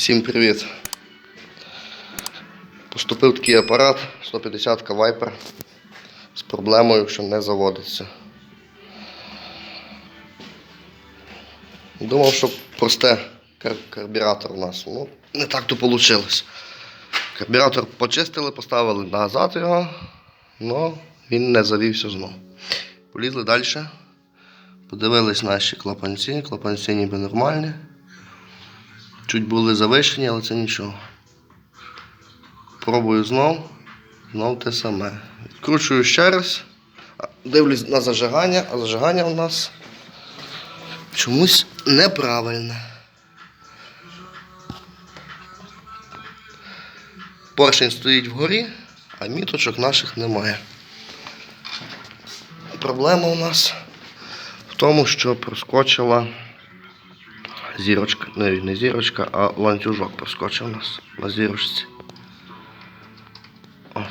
Всім привіт! Поступив такий апарат 150 Viper з проблемою, що не заводиться. Думав, що просте кар- карбюратор у нас. Ну, не так то вийшло. Карбюратор почистили, поставили назад його, але він не завівся знову. Полізли далі. Подивились наші клапанці. Клапанці ніби нормальні. Чуть були завищені, але це нічого. Пробую знов. Знов те саме. Відкручую ще раз. Дивлюсь на зажигання, а зажигання у нас чомусь неправильне. Поршень стоїть вгорі, а міточок наших немає. Проблема у нас в тому, що проскочила зірочка. Не, не зірочка, а ланцюжок проскочив у нас на зірочці. О,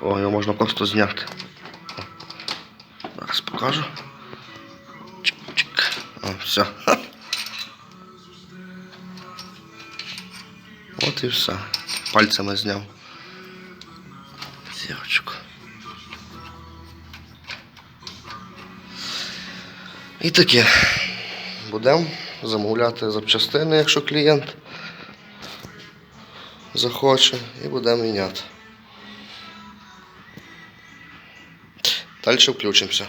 о, його можна просто зняти. О, Зараз покажу. Чик-чик. О, все. Ха. От і все. Пальцями зняв. Зірочку. І таке. Будемо Замовляти запчастини, якщо клієнт захоче, і будемо міняти. Далі включимося.